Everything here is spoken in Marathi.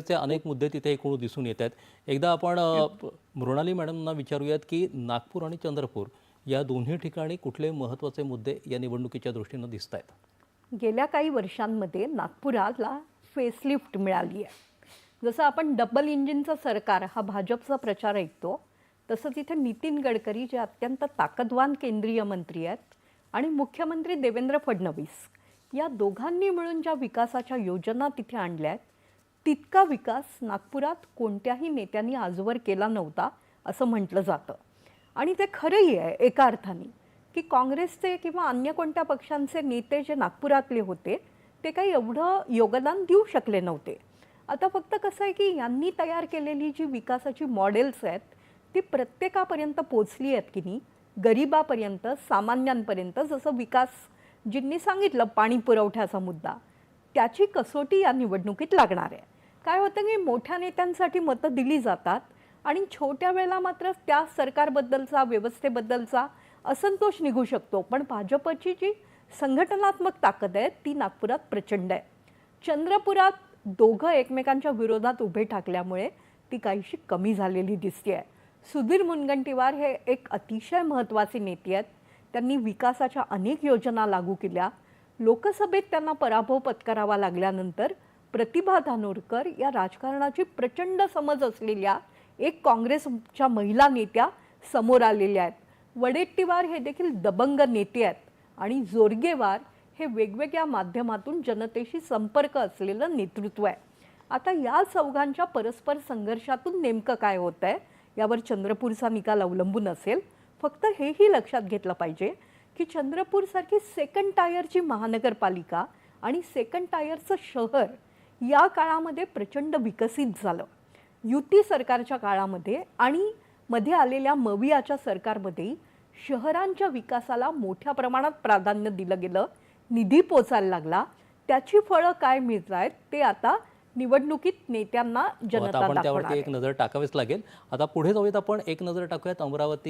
चे अनेक मुद्दे तिथे एकूण दिसून येत आहेत. एकदा आपण मृणाली मॅडमना विचारूयात की नागपूर आणि चंद्रपूर या दोन्ही ठिकाणी कुठले महत्त्वाचे मुद्दे या निवडणुकीच्या दृष्टीनं दिसत आहेत? गेल्या काही वर्षांमध्ये नागपुराला फेसलिफ्ट मिळाली आहे. जसं आपण डबल इंजिनचं सरकार हा भाजपचा प्रचार ऐकतो तसं तिथे नितीन गडकरी जे अत्यंत ताकदवान केंद्रीय मंत्री आहेत आणि मुख्यमंत्री देवेंद्र फडणवीस या दोघांनी मिळून ज्या विकासाच्या योजना तिथे आणल्या आहेत तितका विकास नागपुरात कोणत्याही नेत्यांनी आजवर केला नव्हता असं म्हटलं जातं. आणि ते खरंही आहे एका अर्थाने की काँग्रेसचे किंवा अन्य कोणत्या पक्षांचे नेते जे नागपुरातले होते ते काही एवढं योगदान देऊ शकले नव्हते. आता फक्त कसं आहे की यांनी तयार केलेली जी विकासाची मॉडेल्स आहेत ती प्रत्येकापर्यंत पोचली आहेत की नाही गरिबापर्यंत सामान्यांपर्यंत जसं विकास जींनी सांगितलं पाणी पुरवठ्याचा मुद्दा त्याची कसोटी या निवडणुकीत लागणार आहे. काय होतं की मोठ्या नेत्यांसाठी मतं दिली जातात आणि छोट्या वेळेला मात्र त्या सरकारबद्दलचा व्यवस्थेबद्दलचा असंतोष निघू शकतो. पण भाजपची जी संघटनात्मक ताकद आहे ती नागपुरात प्रचंड आहे. चंद्रपुरात दोघं एकमेकांच्या विरोधात उभे ठाकल्यामुळे ती काहीशी कमी झालेली दिसते आहे सुधीर मुनगंटीवार हे एक अतिशय महत्त्वाचे नेते आहेत. त्यांनी विकासाच्या अनेक योजना लागू केल्या. लोकसभेत त्यांना पराभव पत्करावा लागल्यानंतर प्रतिभा धानोरकर या राजकारणाची प्रचंड समज असलेल्या एक काँग्रेसच्या महिला नेत्या समोर आलेल्या आहेत. वडेट्टीवार हे देखील दबंग नेते आहेत आणि जोरगेवार हे वेगवेगळ्या माध्यमातून जनतेशी संपर्क असलेलं नेतृत्व आहे. आता या चौघांच्या परस्पर संघर्षातून नेमकं काय होतं आहे यावर चंद्रपूरचा निकाल अवलंबून असेल. फक्त हेही लक्षात घेतलं पाहिजे. की चंद्रपूरसारखी सेकंड टायरची महानगरपालिका आणि सेकंड टायरचं शहर या काळामध्ये प्रचंड विकसित झालं. युती सरकारच्या काळामध्ये आणि मध्ये आलेल्या मवियाच्या सरकारमध्ये शहरांच्या विकासाला मोठ्या प्रमाणात प्राधान्य दिलं गेलं निधी पोचायला लागला. त्याची फळं काय मिळत आहेत ते आता निवडणुकीत नेत्यांना आता जनता आपण त्यावरती. एक नजर टाकावीच लागेल. आता पुढे जाऊयात आपण. एक नजर टाकूयात अमरावती